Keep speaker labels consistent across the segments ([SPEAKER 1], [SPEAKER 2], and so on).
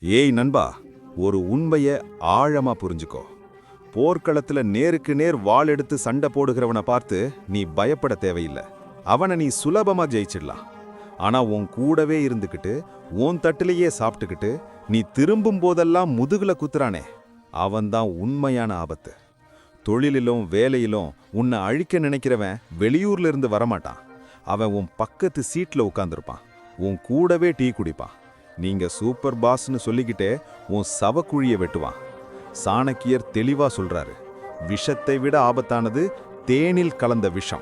[SPEAKER 1] ஏய் நண்பா ஒரு உண்மைய ஆழமா புரிஞ்சுக்கோ. போர்க்களத்துல நேருக்கு நேர் வாள் எடுத்து சண்டை போடுகிறவனை பார்த்து நீ பயப்பட தேவையில்லை. அவனை நீ சுலபமா ஜெயிச்சிடலாம். ஆனா உன் கூடவே இருந்துக்கிட்டு உன் தட்டிலேயே சாப்பிட்டுக்கிட்டு நீ திரும்பும் போதெல்லாம் முதுகுல குத்துறானே. அவன்தான் உண்மையான ஆபத்து. தொழிலிலும் வேலையிலும் உன்னை அழிக்க நினைக்கிறவன் வெளியூர்ல இருந்து வரமாட்டான். அவன் உன் பக்கத்து சீட்ல உட்காந்துருப்பான் உன் கூடவே டீ குடிப்பான். நீங்க சூப்பர் பாஸ்னு சொல்லிக்கிட்டே உன் சவக்குழிய வெட்டுவான். சாணக்கியர் தெளிவா சொல்றாரு. விஷத்தை விட ஆபத்தானது தேனில் கலந்த விஷம்.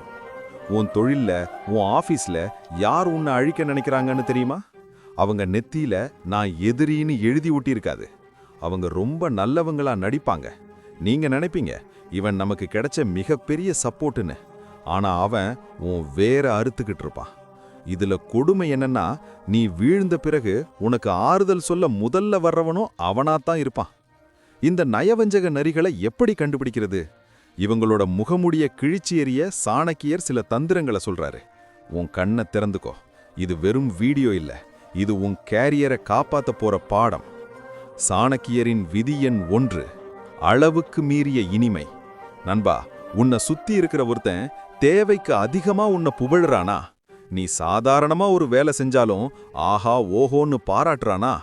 [SPEAKER 1] உன் தொழில்ல உன் ஆபீஸ்ல யார் உன்னை அழிக்க நினைக்கிறாங்கன்னு தெரியுமா? அவங்க நெத்தியில நான் எதிரின்னு எழுதி ஒட்டியிருக்காது அவங்க ரொம்ப நல்லவங்களா நடிப்பாங்க. நீங்க நினைப்பீங்க இவன் நமக்கு கிடைச்ச மிகப்பெரிய சப்போர்ட்டுன்னு. ஆனா அவன் உன் வேற அறுத்துக்கிட்டு இருப்பான். இதுல கொடுமை என்னன்னா நீ வீழ்ந்த பிறகு உனக்கு ஆறுதல் சொல்ல முதல்ல வர்றவனும் அவனாத்தான் இருப்பான். இந்த நயவஞ்சக நரிகளை எப்படி கண்டுபிடிக்கிறது? இவங்களோட முகமுடிய கிழிச்சி எறிய சாணக்கியர் சில தந்திரங்களை சொல்றாரு. உன் கண்ணை திறந்துக்கோ. இது வெறும் வீடியோ இல்ல. இது உன் கேரியரை காப்பாத்த போற பாடம். சாணக்கியரின் விதி எண் ஒன்று அளவுக்கு மீறிய இனிமை. நண்பா உன்னை சுத்தி இருக்கிற ஒருத்தன் தேவைக்கு அதிகமா உன்னை புகழுறானா? நீ சாதாரணமா ஒரு வேலை செஞ்சாலும் ஆஹா ஓஹோன்னு பாராட்டுறானா?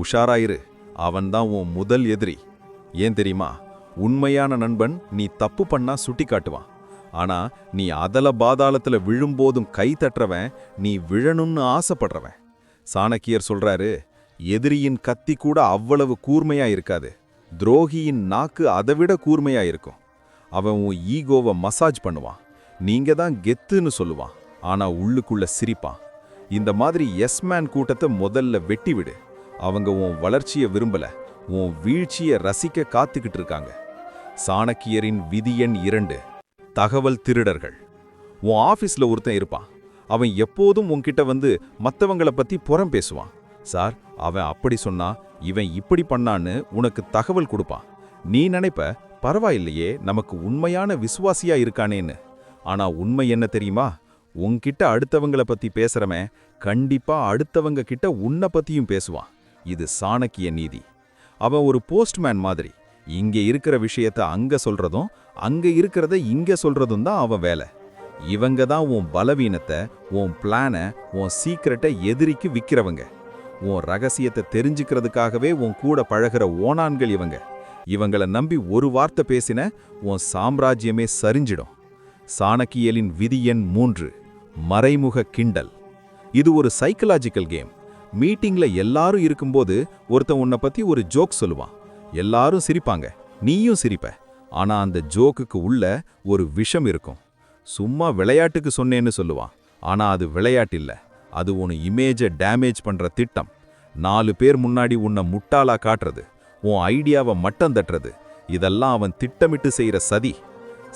[SPEAKER 1] உஷாராயிரு. அவன்தான் உன் முதல் எதிரி. ஏன் தெரியுமா? உண்மையான நண்பன் நீ தப்பு பண்ணா சுட்டி காட்டுவான் ஆனா நீ அதல பாதாளத்துல விழும்போதும் கை தட்டுறவன் நீ விழணும்னு ஆசைப்படுறவன். சாணக்கியர் சொல்றாரு எதிரியின் கத்தி கூட அவ்வளவு கூர்மையா இருக்காது. துரோகியின் நாக்கு அதைவிட கூர்மையா இருக்கும். அவன் உன் ஈகோவை மசாஜ் பண்ணுவான். நீங்க தான் கெத்துன்னு சொல்லுவான். ஆனா உள்ளுக்குள்ள சிரிப்பான். இந்த மாதிரி எஸ்மேன் கூட்டத்தை முதல்ல வெட்டி விடு. அவங்க உன் வளர்ச்சியை விரும்பல. உன் வீழ்ச்சியை ரசிக்க காத்துக்கிட்டு இருக்காங்க. சாணக்கியரின் விதி எண் இரண்டு தகவல் திருடர்கள். உன் ஆபீஸ்ல ஒருத்தன் இருப்பான். அவன் எப்போதும் உன்கிட்ட வந்து மத்தவங்கள பத்தி புறம் பேசுவான். சார் அவன் அப்படி சொன்னா இவன் இப்படி பண்ணான்னு உனக்கு தகவல் கொடுப்பான். நீ நினைப்ப பரவாயில்லையே நமக்கு உண்மையான விசுவாசியா இருக்கானேன்னு. ஆனா உண்மை என்ன தெரியுமா? உன்கிட்ட அடுத்தவங்கள பத்தி பேசுறவன் கண்டிப்பா அடுத்தவங்க கிட்ட உன்னை பத்தியும் பேசுவான். இது சாணக்கிய நீதி. அவன் ஒரு போஸ்ட்மேன் மாதிரி. இங்க இருக்கிற விஷயத்த அங்க சொல்றதும் அங்க இருக்கிறத இங்க சொல்றதும் தான் அவன் வேலை. இவங்க தான் உன் பலவீனத்தை உன் பிளான உன் சீக்கிரட்டை எதிரிக்கு விக்கிறவங்க. உன் ரகசியத்தை தெரிஞ்சுக்கிறதுக்காகவே உன் கூட பழகிற ஓனான்கள் இவங்க. இவங்கள நம்பி ஒரு வார்த்தை பேசின உன் சாம்ராஜ்யமே சரிஞ்சிடும். சாணக்கியலின் விதி எண் மூன்று. மறைமுக கிண்டல். இது ஒரு சைக்கலாஜிக்கல் கேம் மீட்டிங்ல எல்லாரும் இருக்கும்போது ஒருத்தன் உன்னை பத்தி ஒரு ஜோக் சொல்லுவான். எல்லாரும் சிரிப்பாங்க. நீயும் சிரிப்ப. ஆனா அந்த ஜோக்குக்கு உள்ள ஒரு விஷம் இருக்கும். சும்மா விளையாட்டுக்கு சொன்னேன்னு சொல்லுவான். ஆனா அது விளையாட்டு இல்ல. அது உன் இமேஜை டேமேஜ் பண்ற திட்டம். நாலு பேர் முன்னாடி உன்னை முட்டாளா காட்டுறது. உன் ஐடியாவை மட்டம் தட்டுறது. இதெல்லாம் அவன் திட்டமிட்டு செய்யற சதி.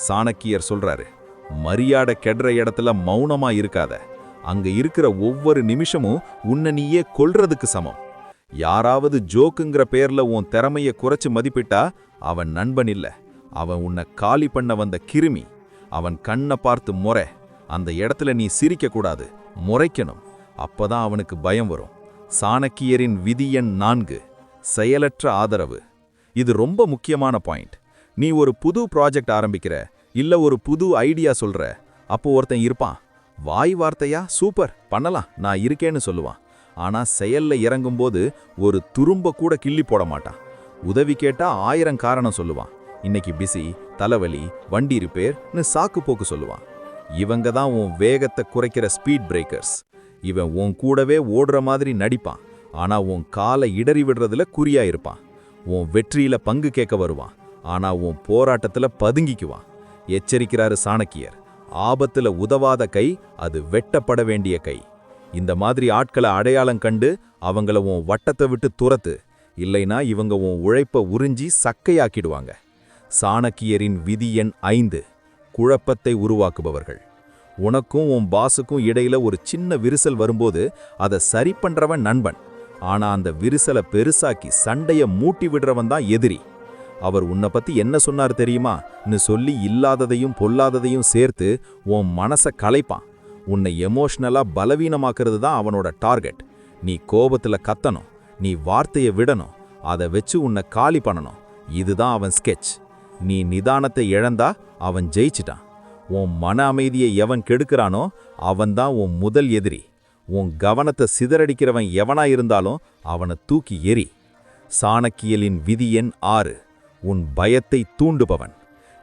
[SPEAKER 1] சாணக்கியர் சொல்றாரு. மரியாதை கெடுற இடத்துல மௌனமா இருக்காத. அங்க இருக்கிற ஒவ்வொரு நிமிஷமும் உன்னை நீயே கொல்றதுக்கு சமம். யாராவது ஜோக்குங்கிற பேர்ல உன் திறமைய குறைச்சு மதிப்பிட்டா அவன் நண்பன் இல்ல. அவன் உன்னை காலி பண்ண வந்த கிருமி. அவன் கண்ணை பார்த்து முறை. அந்த இடத்துல நீ சிரிக்க கூடாது. முறைக்கணும். அப்பதான் அவனுக்கு பயம் வரும். சாணக்கியரின் விதி எண் நான்கு. செயலற்ற ஆதரவு. இது ரொம்ப முக்கியமான பாயிண்ட். நீ ஒரு புது ப்ராஜெக்ட் ஆரம்பிக்கிற. இல்ல ஒரு புது ஐடியா சொல்ற. அப்போ ஒருத்தன் இருப்பான். வாய் வார்த்தையா? சூப்பர். பண்ணலாம். நான் இருக்கேன்னு சொல்லுவான். ஆனா செயல்ல இறங்கும்போது ஒரு துரும்ப கூட கிள்ளி போட மாட்டான். உதவி கேட்டா ஆயிரம் காரணம் சொல்லுவான். இன்னைக்கு பிஸி தலைவலி வண்டி ரிப்பேர்னு சாக்கு போக்கு சொல்லுவான். இவங்க தான் உன் வேகத்தை குறைக்கிற ஸ்பீட் பிரேக்கர்ஸ் இவன் உன் கூடவே ஓடுற மாதிரி நடிப்பான். ஆனா உன் காலை இடறி விடுறதுல குறியா இருப்பான். உன் வெற்றியில பங்கு கேட்க வருவான். ஆனா உன் போராட்டத்துல பதுங்கிக்குவான். எச்சரிக்கிறாரு சாணக்கியர். ஆபத்துல உதவாத கை அது வெட்டப்பட வேண்டிய கை. இந்த மாதிரி ஆட்களை அடையாளம் கண்டு அவங்கள உன் வட்டத்தை விட்டு துரத்து இல்லைனா இவங்க உன் உழைப்ப உறிஞ்சி சக்கையாக்கிடுவாங்க. சாணக்கியரின் விதி எண் ஐந்து குழப்பத்தை உருவாக்குபவர்கள். உனக்கும் உன் பாசுக்கும் இடையில ஒரு சின்ன விரிசல் வரும்போது அதை சரி பண்றவன் நண்பன். ஆனா அந்த விரிசலை பெருசாக்கி சண்டைய மூட்டி விடுறவன் தான் எதிரி. அவர் உன்னை பத்தி என்ன சொன்னார் தெரியுமான்னு சொல்லி இல்லாததையும் பொல்லாததையும் சேர்த்து உன் மனசை கலைப்பான். உன்னை எமோஷ்னலாக பலவீனமாக்குறது தான் அவனோட டார்கெட் நீ கோபத்துல கத்தணும்.
[SPEAKER 2] நீ வார்த்தையை விடணும். அதை வச்சு உன்னை காலி பண்ணணும். இதுதான் அவன் ஸ்கெட்ச் நீ நிதானத்தை இழந்தா அவன் ஜெயிச்சிட்டான். உன் மன அமைதியை எவன் கெடுக்கிறானோ அவன்தான் உன் முதல் எதிரி. உன் கவனத்தை சிதறடிக்கிறவன் எவனா இருந்தாலும் அவனை தூக்கி எறி. சாணக்கியலின் விதி எண் ஆறு. உன் பயத்தை தூண்டுபவன்.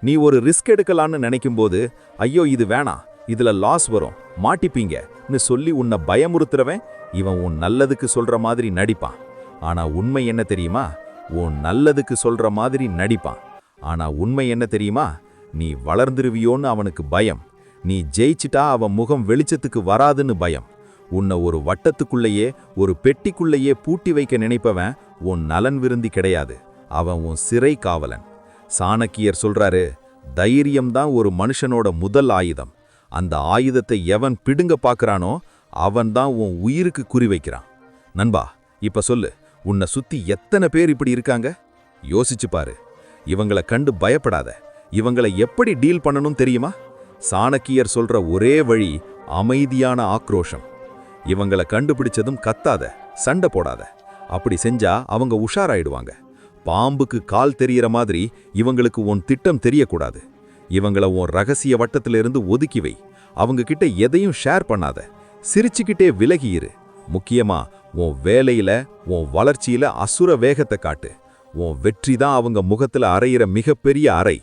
[SPEAKER 2] நீ ஒரு ரிஸ்க் எடுக்கலான்னு நினைக்கும்போது ஐயோ இது வேணாம். இதுல லாஸ் வரும். மாட்டிப்பீங்கன்னு சொல்லி உன்னை பயமுறுத்துறவன் இவன் உன் நல்லதுக்கு சொல்ற மாதிரி நடிப்பான். ஆனா உண்மை என்ன தெரியுமா? உன் நல்லதுக்கு சொல்ற மாதிரி நடிப்பான். ஆனா உண்மை என்ன தெரியுமா? நீ வளர்ந்துருவியோன்னு அவனுக்கு பயம். நீ ஜெயிச்சிட்டா அவன் முகம் வெளிச்சத்துக்கு வராதுன்னு பயம். உன்னை ஒரு வட்டத்துக்குள்ளேயே ஒரு பெட்டிக்குள்ளேயே பூட்டி வைக்க நினைப்பவன் உன் நலன் விருந்தி கிடையாது. அவன் உன் சிறை காவலன். சாணக்கியர் சொல்றாரு தைரியம்தான் ஒரு மனுஷனோட முதல் ஆயுதம். அந்த ஆயுதத்தை எவன் பிடுங்க பார்க்கறானோ அவன்தான் உன் உயிருக்கு குறி வைக்கிறான். நண்பா இப்ப சொல்லு உன்னை சுத்தி எத்தனை பேர் இப்படி இருக்காங்க? யோசிச்சு பாரு. இவங்கள கண்டு பயப்படாத. இவங்கள எப்படி டீல் பண்ணணும் தெரியுமா? சாணக்கியர் சொல்ற ஒரே வழி அமைதியான ஆக்ரோஷம். இவங்கள கண்டுபிடிச்சதும் கத்தாத சண்டை போடாத. அப்படி செஞ்சா அவங்க உஷாராயிடுவாங்க. பாம்புக்கு கால் தெரியற மாதிரி இவங்களுக்கு உன் திட்டம் தெரியக்கூடாது. இவங்கள உன் ரகசிய வட்டத்திலிருந்து ஒதுக்கி வை. அவங்க கிட்ட எதையும் ஷேர் பண்ணாத. சிரிச்சுக்கிட்டே விலகியிரு முக்கியமா உன் வேலையில உன் வளர்ச்சியில அசுர வேகத்தை காட்டு. உன் வெற்றி தான் அவங்க முகத்துல அறையிற மிகப்பெரிய அறை.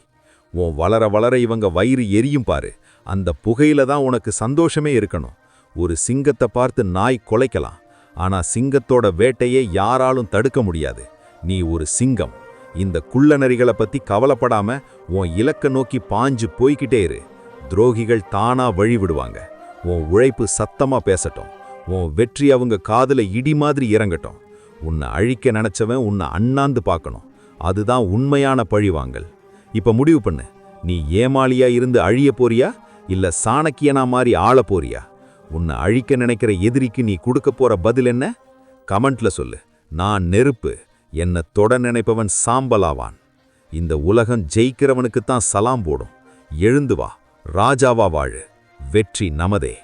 [SPEAKER 2] உன் வளர வளர இவங்க வயிறு எரியும் பாரு. அந்த புகையில தான் உனக்கு சந்தோஷமே இருக்கணும். ஒரு சிங்கத்தை பார்த்து நாய் கொலைக்கலாம். ஆனா சிங்கத்தோட வேட்டையை யாராலும் தடுக்க முடியாது. நீ ஒரு சிங்கம். இந்த குள்ளநரிகளை பத்தி கவலைப்படாம உன் இலக்க நோக்கி பாஞ்சு போய்கிட்டே இரு. துரோகிகள் தானா வழி விடுவாங்க. உன் உழைப்பு சத்தமா பேசட்டும். உன் வெற்றி அவங்க காதுல இடி மாதிரி இறங்கட்டும். உன்னை அழிக்க நினைச்சவன் உன்னை அண்ணாந்து பார்க்கணும். அதுதான் உண்மையான பழிவாங்கல். இப்ப முடிவு பண்ணு. நீ ஏமாளியா இருந்து அழிய போறியா? இல்ல சாணக்கியனா மாதிரி ஆள போறியா? உன்னை அழிக்க நினைக்கிற எதிரிக்கு நீ கொடுக்க போற பதில் என்ன? கமெண்ட்ல சொல்லு. நான் நெருப்பு. என்னை தொட நினைப்பவன் சாம்பலாவான். இந்த உலகம் ஜெயிக்கிறவனுக்குத்தான் சலாம் போடும். எழுந்து வா ராஜாவா வாழு. வெற்றி நமதே.